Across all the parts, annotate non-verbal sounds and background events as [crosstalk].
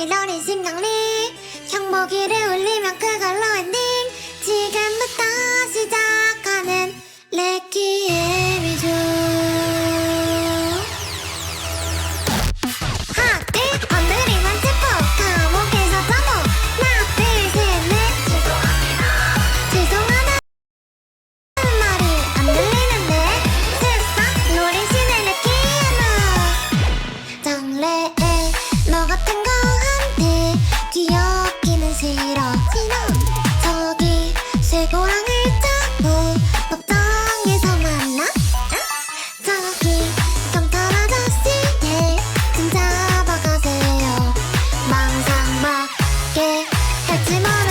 멜로리 신경리 경보기를 울리면 그걸로 엔딩. 지금부터 立ち物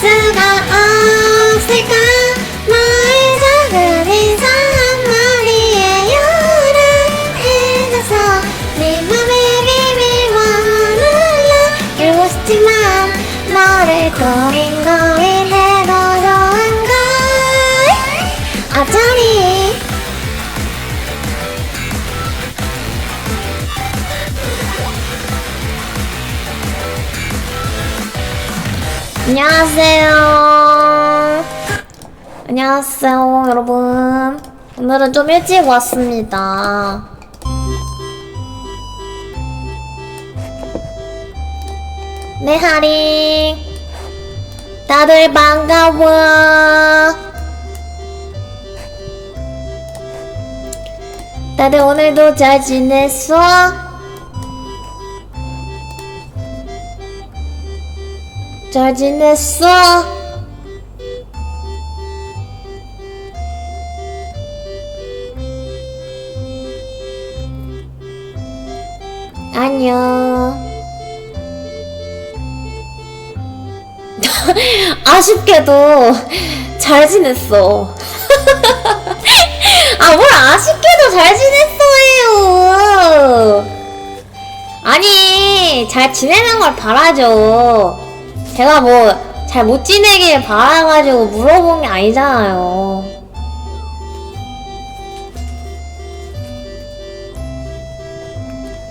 スが 안녕하세요. 안녕하세요, 여러분. 오늘은 좀 일찍 왔습니다. 네, 하링. 다들 반가워. 다들 오늘도 잘 지냈어? 잘 지냈어? 안녕. [laughs] 아쉽게도 잘 지냈어. [laughs] 아, 뭘 아쉽게도 잘 지냈어요. 아니, 잘 지내는 걸 바라죠. 제가 뭐 잘 못 지내길 바라가지고 물어본 게 아니잖아요.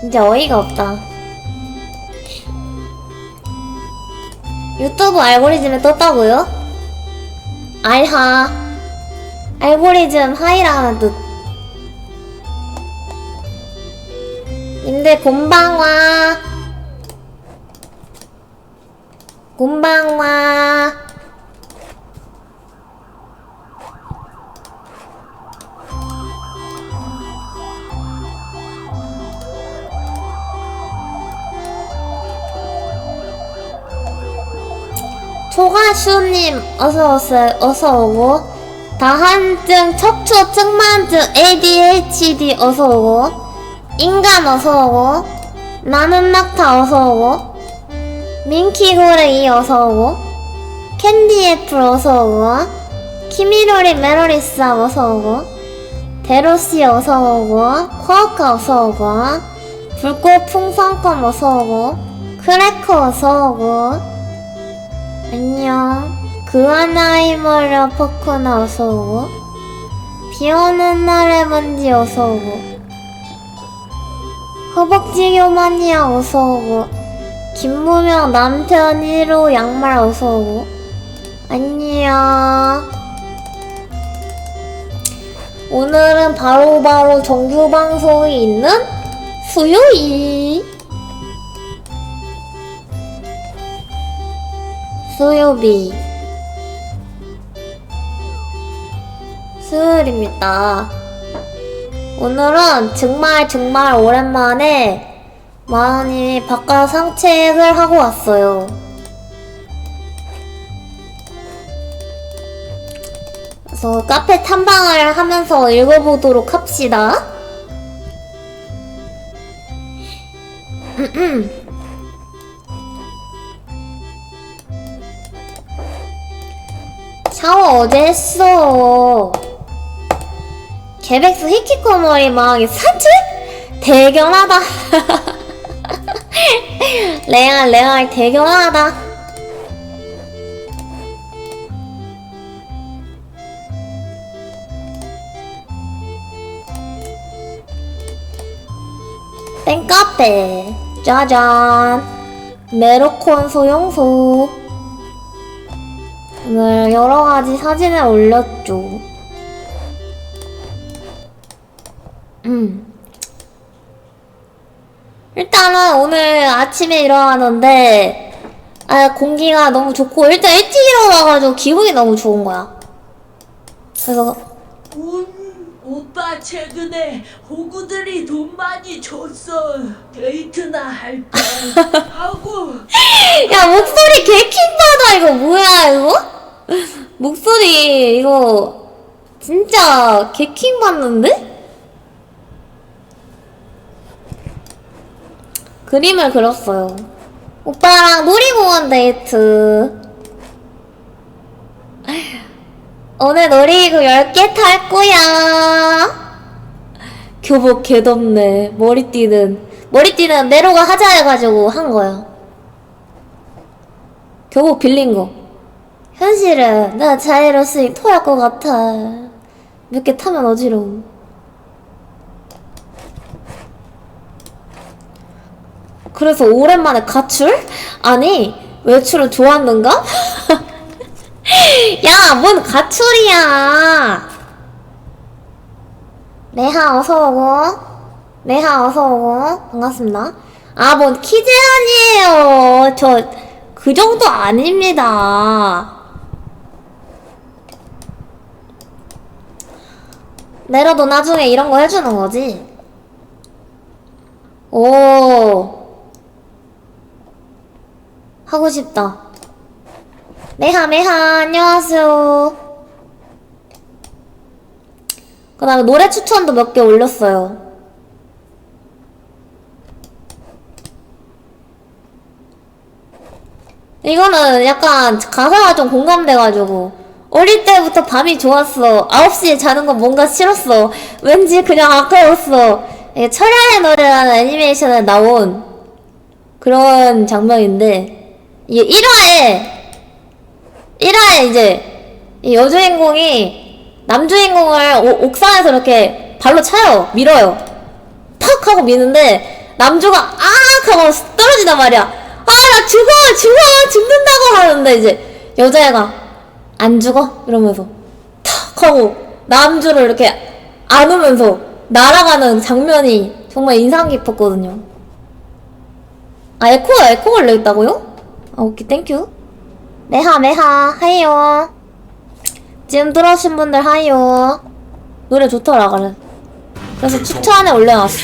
진짜 어이가 없다. 유튜브 알고리즘에 떴다고요? 알하. 알고리즘 하이라는 뜻. 님들 곤방와. 곤방와. 초가슈님 어서 오세요. 어서 오고 다한증, 척추, 측만증, ADHD 어서 오고 인간 어서 오고 나는 낙타 어서 오고 민키고레이 어서 오고 캔디 애플 어서 오고 키미로리 메로리사 어서 오고 데로시 어서 오고 쿼커 어서 오고 불꽃 풍선껌 어서 오고 크래커 어서 오고 안녕. 그아나이 머려 포크나 어서오고. 비 오는 날에 먼지 어서오고. 허벅지 교만이야 어서오고. 김무명 남편 1호 양말 어서오고. 안녕. 오늘은 바로 바로 정규 방송이 있는 수요일. 수요비 수요일입니다. 오늘은 정말 정말 오랜만에 마흔이 바깥 산책을 하고 왔어요. 그래서 카페 탐방을 하면서 읽어보도록 합시다. [clears throat] 샤워 어제 했어. 개백수 히키코모리 막 산책? 대견하다. [laughs] 레알 레알 대견하다. 땡카페 짜잔 메로콘 소용소 오늘 여러 가지 사진을 올렸죠. 음. 일단은 오늘 아침에 일어나는데 아, 공기가 너무 좋고 일단 일찍 일어나가지고 기분이 너무 좋은 거야. 그래서 온 오빠 최근에 호구들이 돈 많이 줬어 데이트나 할까 [laughs] 하고 야 목소리 개킹받아 이거 뭐야 이거? 목소리 이거 진짜 개킹받는데? 그림을 그렸어요 오빠랑 놀이공원 데이트 오늘 놀이기구 10개 탈 거야 교복 개덥네 머리띠는 머리띠는 네로가 하자 해가지고 한 거야 교복 빌린 거. 현실은 나 자이로스니 토할 것 같아. 몇 개 타면 어지러움. 그래서 오랜만에 가출? 아니, 외출을 좋았는가? [laughs] 야, 뭔 가출이야. 내하 어서오고. 내하 어서오고. 반갑습니다. 아, 뭔 키즈 아니에요. 저, 그 정도 아닙니다. 내려도 나중에 이런 거 해주는 거지. 오. 하고 싶다. 메하, 메하, 안녕하세요. 그 다음에 노래 추천도 몇 개 올렸어요. 이거는 약간 가사가 좀 공감돼가지고 어릴 때부터 밤이 좋았어 9시에 자는 건 뭔가 싫었어 왠지 그냥 아까웠어 철야의 노래라는 애니메이션에 나온 그런 장면인데 이게 1화에 1화에 이제 이 여주인공이 남주인공을 오- 옥상에서 이렇게 발로 차요. 밀어요. 팍 하고 미는데 남주가 악 하고 떨어진단 말이야. 아 나 죽어! 죽어 죽는다고 하는데 이제 여자애가 안 죽어? 이러면서 탁 하고 남주를 이렇게 안으면서 날아가는 장면이 정말 인상 깊었거든요. 아 에코 에코 걸려 있다고요? 아 오케이 땡큐 메하 메하 하이요. 지금 들어오신 분들 하이요. 노래 좋더라 그래. 그래서 추천에 올려놨어.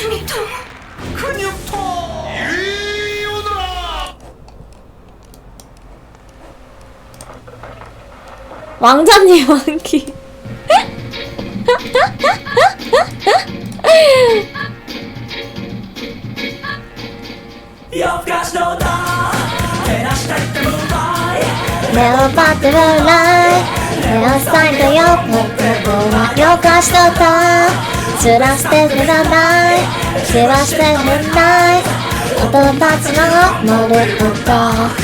왕자님 왕기. [laughs] 내가 받들 目をパ about the light Now sign the 散らしてくらない。散らしてくれない。大人たちの乗る音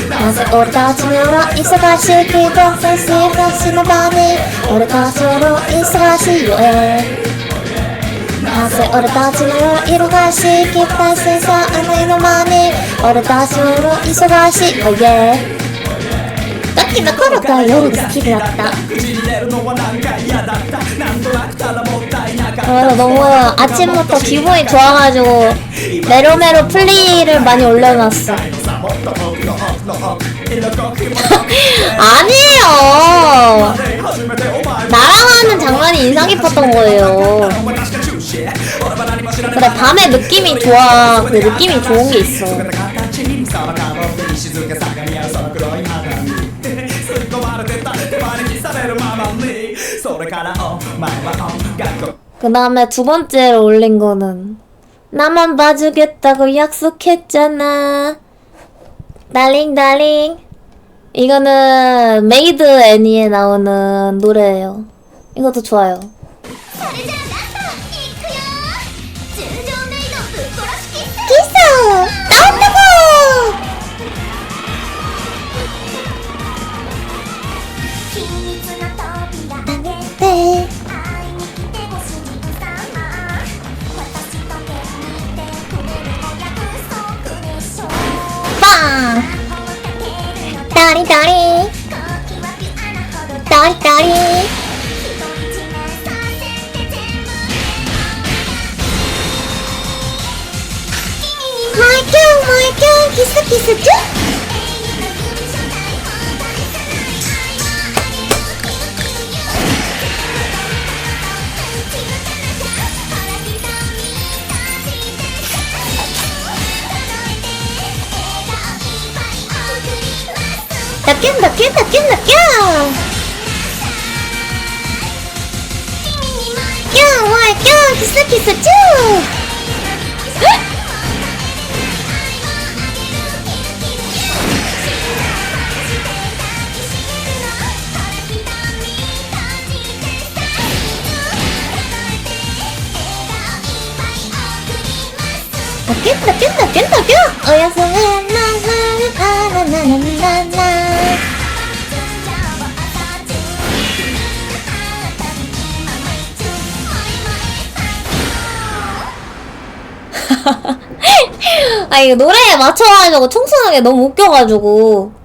なぜ俺たちは忙しいけど先生が死の場に俺たちは忙しいよえ汗俺たちの色がしいきたセンサーあの色間に俺たちの忙しい Oh yeah ガキの頃から夜が好きだった아 너무 아침부터 기분이 좋아가지고 메로메로 플리를 많이 올려놨어. [laughs] 아니에요. 나랑 하는 장난이 인상 깊었던 거예요. 그래 밤에 느낌이 좋아. 그 느낌이 좋은 게 있어. 그 다음에 두 번째로 올린 거는 나만 봐주겠다고 약속했잖아. 달링 달링. 이거는 메이드 애니에 나오는 노래예요. 이것도 좋아요 なんだかバーン。ダリダリダリダリキスキスキュッだけんだけんだけキュンキュンキスキスチュー 끈덕끈덕 끈덕 어여성은 난하는 바나나나나나. [laughs] 아 이거 노래에 맞춰가지고 청순하게 너무 웃겨가지고.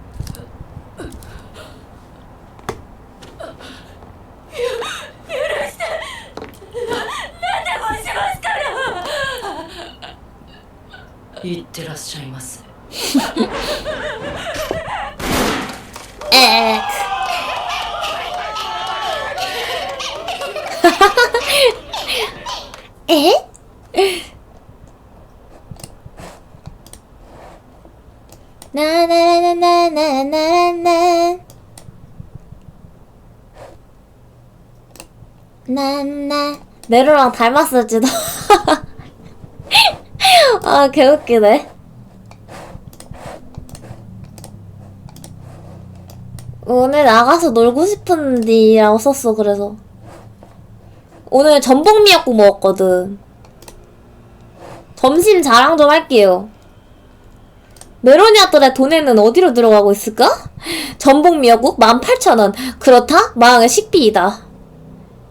Ջայմասը։ Էկ։ Է՞։ Na na na na na na na 나나 네로랑 닮았을지도 아 개웃기네 오늘 나가서 놀고 싶은디라고 썼어 그래서. 오늘 전복 미역국 먹었거든. 점심 자랑 좀 할게요. 메로니아들의 돈에는 어디로 들어가고 있을까? 전복 미역국 18,000원. 그렇다? 마항의 식비이다.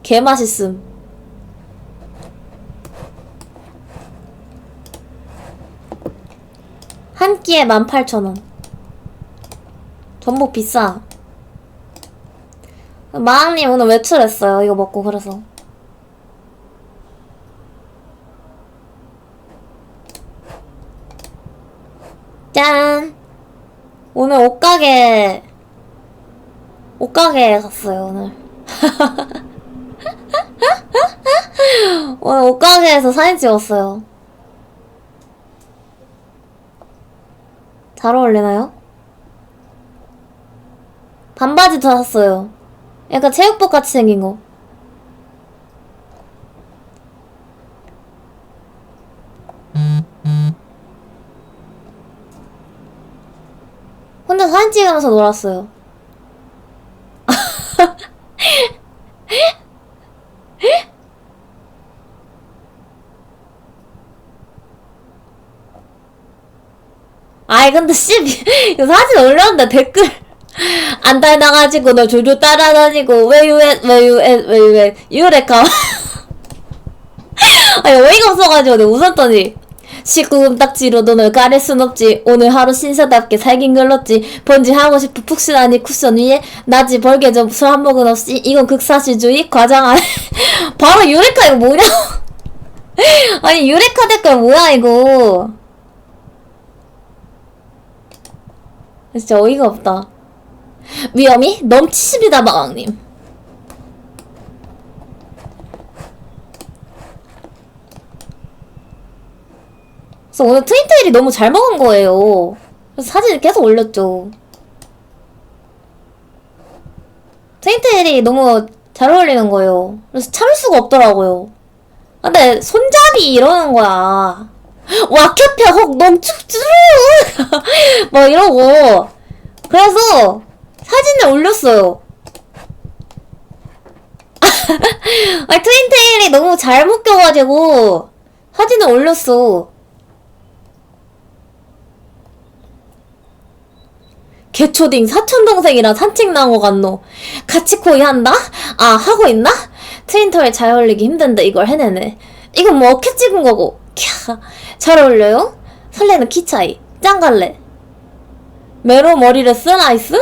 개맛있음. 한 끼에 18,000원. 전복 비싸 마왕님 오늘 외출했어요. 이거 먹고 그래서. 짠. 오늘 옷가게 옷가게에 갔어요 오늘. [laughs] 오늘 옷가게에서 사진 찍었어요. 잘 어울리나요? 반바지 도 샀어요. 약간 체육복 같이 생긴 거. 혼자 사진 찍으면서 놀았어요. [laughs] 아이 근데 씨 이거 사진 올렸는데 댓글 안 닮아가지고 너 조조 따라다니고 왜 유엔 왜 유엔 왜 유엔 유레카 [laughs] 아니 어이가 없어가지고 내가 웃었더니. 19금 딱지로도 널 가릴 순 없지. 오늘 하루 신사답게 살긴 글렀지. 번지하고 싶어 푹신하니 쿠션 위에 낮이 벌게 좀술한 모금 없이. 이건 극사실주의 과장 안에 [laughs] 바로 유레카 이거 뭐냐? [laughs] 아니 유레카 댓글 뭐야 이거? 진짜 어이가 없다 위험이 넘치십니다, 마왕님. 그래서 오늘 트윈테일이 너무 잘 먹은 거예요. 그래서 사진을 계속 올렸죠. 트윈테일이 너무 잘 어울리는 거예요. 그래서 참을 수가 없더라고요. 근데 손잡이 이러는 거야. 와, 캡혀, 혹, 농축주! 막 이러고. 그래서 사진을 올렸어요. [laughs] 아니, 트윈테일이 너무 잘 묶여가지고 사진을 올렸어. 개초딩 사촌동생이랑 산책 나온 거 같노. 같이 코이 한다? 아, 하고 있나? 트윈터에 잘 어울리기 힘든데 이걸 해내네. 이건 뭐 어깨 찍은 거고. 캬, 잘 어울려요? 설레는 키 차이. 짱 갈래. 메로 머리를 쓴 아이스?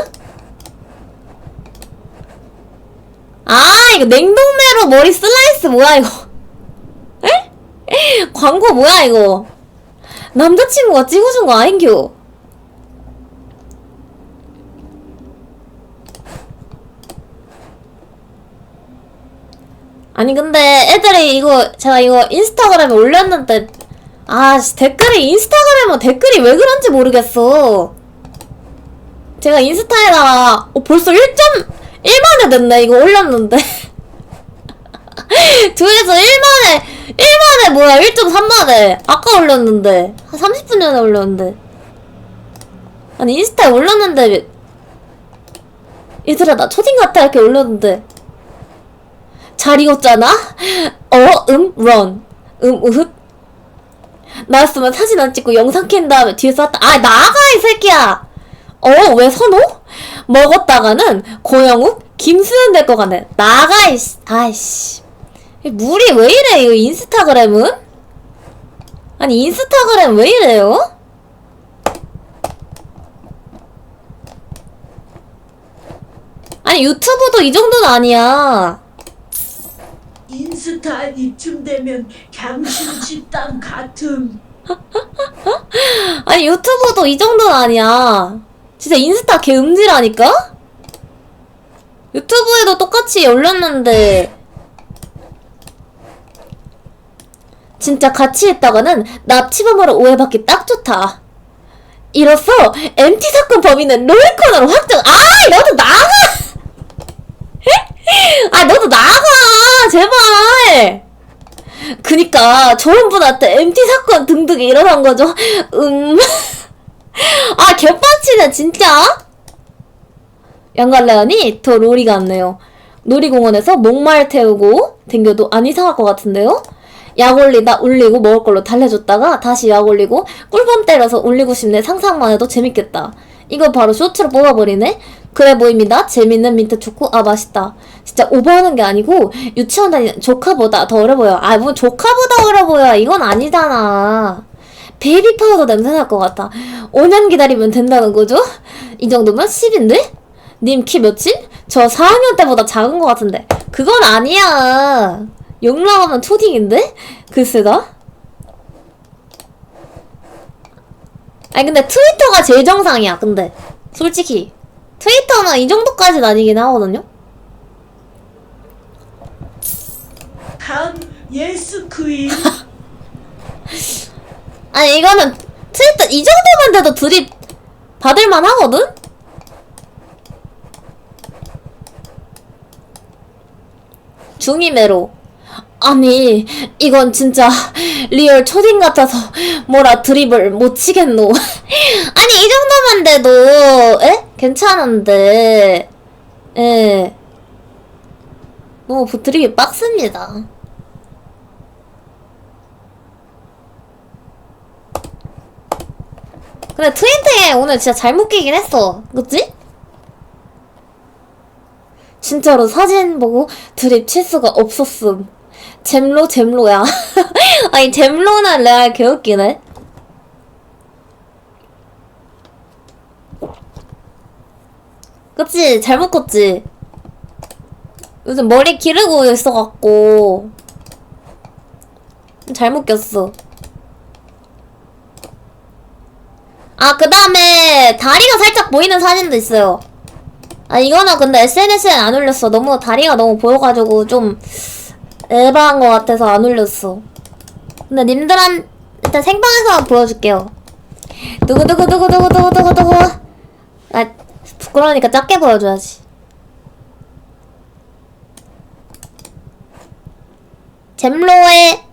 아, 이거 냉동메로 머리 슬라이스 뭐야, 이거? 에? 광고 뭐야, 이거? 남자친구가 찍어준 거 아닌겨? 아니, 근데 애들이 이거, 제가 이거 인스타그램에 올렸는데, 아, 씨, 댓글이, 인스타그램은 댓글이 왜 그런지 모르겠어. 제가 인스타에다가 어, 벌써 1.1만에 됐네 이거 올렸는데 조회수 1만에 1만에 뭐야 1.3만에 아까 올렸는데 한 30분 전에 올렸는데 아니 인스타에 올렸는데 얘들아 나 초딩 같아 이렇게 올렸는데 잘 익었잖아? 어? 음? 런 음? 으흑? 나였으면 사진 안 찍고 영상 캔 다음에 뒤에서 왔다 아 나가 이 새끼야 어, 왜 선호? 먹었다가는 고영욱, 김수현 될 것 같네. 나가, 이씨. 아이씨. 이 물이 왜 이래, 이거 인스타그램은? 아니, 인스타그램 왜 이래요? 아니, 유튜브도 이 정도는 아니야. 인스타 이쯤 되면 강심 집단 같음 [laughs] 아니 유튜브도 이 정도는 아니야. 진짜 인스타 개 음지라니까? 유튜브에도 똑같이 올렸는데 진짜 같이 했다가는 납치범으로 오해받기 딱 좋다. 이로써 MT 사건 범인은 롤코너로 확정. 아, 너도 나가. 아, 너도 나가, 제발. 그니까 저런 분한테 MT 사건 등등이 일어난 거죠. 음. [laughs] 아, 개빡치네, 진짜. 양갈래언이 더 롤이 같네요. 놀이공원에서 목말 태우고 댕겨도 안 이상할 것 같은데요? 약 올리다 올리고 먹을 걸로 달래줬다가 다시 약 올리고 꿀밤 때려서 올리고 싶네 상상만 해도 재밌겠다. 이거 바로 쇼츠로 뽑아버리네? 그래 보입니다. 재밌는 민트 초코. 아 맛있다. 진짜 오버하는 게 아니고 유치원 다니는 조카보다 더 어려 보여. 아 뭐 조카보다 어려 보여. 이건 아니잖아. 베이비 파우더 냄새 날 것 같아. 5년 기다리면 된다는 거죠? 이 정도면 10인데? 님 키 몇이? 저 4학년 때보다 작은 것 같은데. 그건 아니야. 용락하면 초딩인데? 글쎄다. 아니 근데 트위터가 제일 정상이야 근데 솔직히 트위터는 이 정도까지는 아니긴 하거든요 강 예스 퀸. [laughs] 아니 이거는 트위터 이 정도만 돼도 드립 받을만 하거든? 중이메로. 아니 이건 진짜 리얼 초딩 같아서 뭐라 드립을 못 치겠노. [laughs] 아니 이 정도만 돼도 에? 괜찮은데. 예 너무 드립이 빡습니다 근데 트윈팅에 오늘 진짜 잘 묶이긴 했어. 그치? 진짜로 사진 보고 드립 칠 수가 없었음. 잼로, 잼로야. [laughs] 아니, 잼로는 레알 개웃기네. 그치? 잘 묶었지? 요즘 머리 기르고 있어갖고. 잘 묶였어. 아, 그 다음에 다리가 살짝 보이는 사진도 있어요. 아, 이거는 근데 SNS에 안 올렸어. 너무 다리가 너무 보여가지고 좀 에바한 것 같아서 안 올렸어. 근데 님들한 일단 생방에서 보여줄게요. 두구두구두구두구두구두구두구. 아, 부끄러우니까 작게 보여줘야지. 잼로의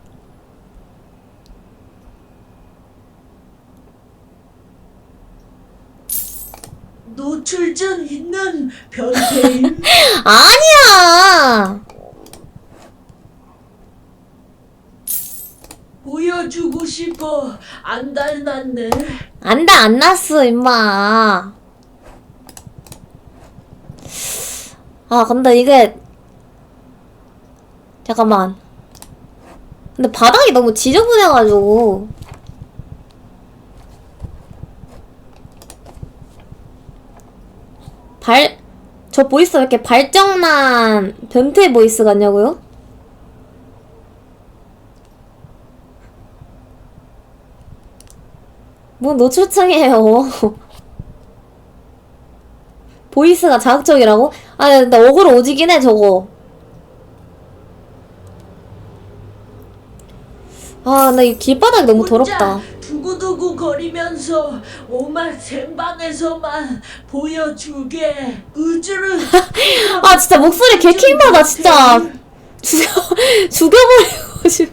노출증 있는 변태임. [laughs] 아니야. 보여주고 싶어. 안 닮았네. 안다 안 났어 임마 아 근데 이게 잠깐만 근데 바닥이 너무 지저분해가지고 발 저 보이스 왜 이렇게 발정난 변태 보이스 같냐고요? 뭔 노출증이에요. [laughs] 보이스가 자극적이라고? 아, 근데 억울 오지긴 해, 저거. 아, 근데 이 길바닥이 너무 더럽다. 두구두구 거리면서 오만 생방에서만 보여주게 우주를 [laughs] 아, 진짜 목소리 개킹받아, 진짜. 죽여, [laughs] 죽여버리고 싶어.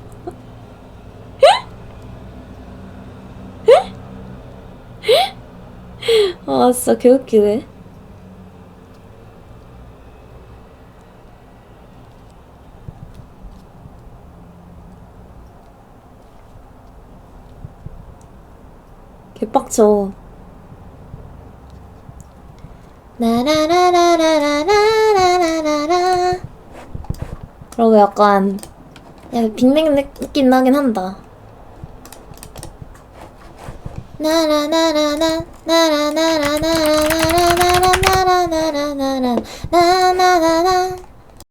[laughs] 아, 진짜 개웃기네. 개빡쳐. 나라라라라라라라라라. 그러고 약간, 약간 빅맥 느낌 나긴 한다. 나라나라나 나라나라나라나라나라나라나라나라나라나라